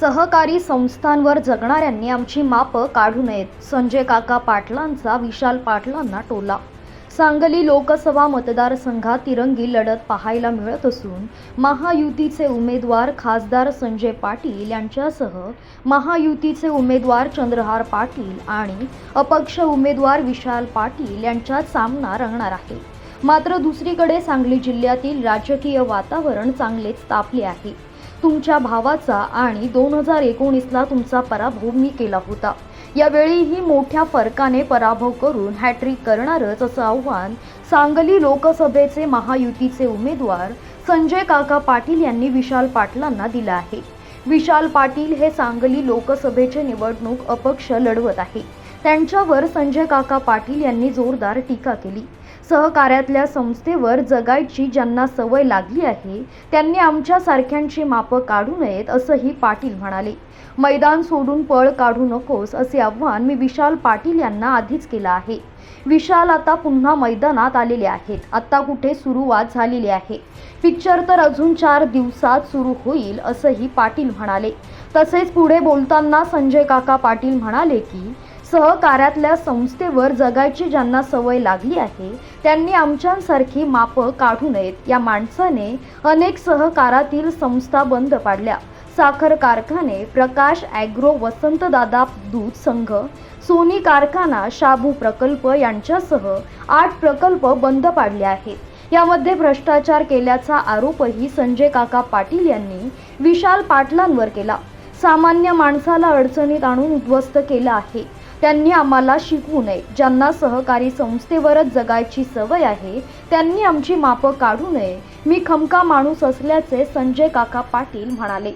सहकारी संस्थांवर जगणाऱ्यांनी आमची मापं काढू नयेत. संजय काका पाटलांचा विशाल पाटलांना टोला. सांगली लोकसभा मतदारसंघात तिरंगी लढत पाहायला मिळत असून महायुतीचे उमेदवार खासदार संजय पाटील यांच्यासह महायुतीचे उमेदवार चंद्रहार पाटील आणि अपक्ष उमेदवार विशाल पाटील यांच्यात सामना रंगणार आहे. मात्र दुसरीकडे सांगली जिल्ह्यातील राजकीय वातावरण चांगलेच तापले आहे. तुमच्या भावाचा आणि दोन हजार एकोणीसला तुमचा पराभव मी केला होता. यावेळीही मोठ्या फरकाने पराभव करून हॅट्रिक करणारच असं आव्हान सांगली लोकसभेचे महायुतीचे उमेदवार संजय काका पाटील यांनी विशाल पाटलांना दिलं आहे. विशाल पाटील हे सांगली लोकसभेचे निवडणूक अपक्ष लढवत आहे. त्यांच्यावर संजय काका पाटील यांनी जोरदार टीका केली. सहकार्यातल्या संस्थेवर जगायची ज्यांना सवय लागली आहे त्यांनी आमच्यासारख्यांची मापं काढू नयेत असंही पाटील म्हणाले. मैदान सोडून पळ काढू नकोस असे आव्हान मी विशाल पाटील यांना आधीच केलं आहे. विशाल आता पुन्हा मैदानात आलेले आहेत. आत्ता कुठे सुरुवात झालेली आहे? पिक्चर तर अजून चार दिवसात सुरू होईल असंही पाटील म्हणाले. तसेच पुढे बोलताना संजय काका पाटील म्हणाले की सहकार्यातल्या संस्थेवर जगायची ज्यांना सवय लागली आहे त्यांनी आमच्यासारखी मापं काढू नयेत. या माणसाने अनेक सहकारातील संस्था बंद पाडल्या. साखर कारखाने प्रकाश ॲग्रो वसंतदादा दूध संघ सोनी कारखाना शाबू प्रकल्प यांच्यासह आठ प्रकल्प बंद पाडले आहेत. यामध्ये भ्रष्टाचार केल्याचा आरोपही संजय काका पाटील यांनी विशाल पाटलांवर केला. सामान्य माणसाला अडचणीत आणून उद्ध्वस्त केलं आहे. त्यांनी आम्हाला शिकवू नये. ज्यांना सहकारी संस्थेवरच जगायची सवय आहे त्यांनी आमची मापं काढू नये. मी खमका माणूस असल्याचे संजय काका पाटील म्हणाले.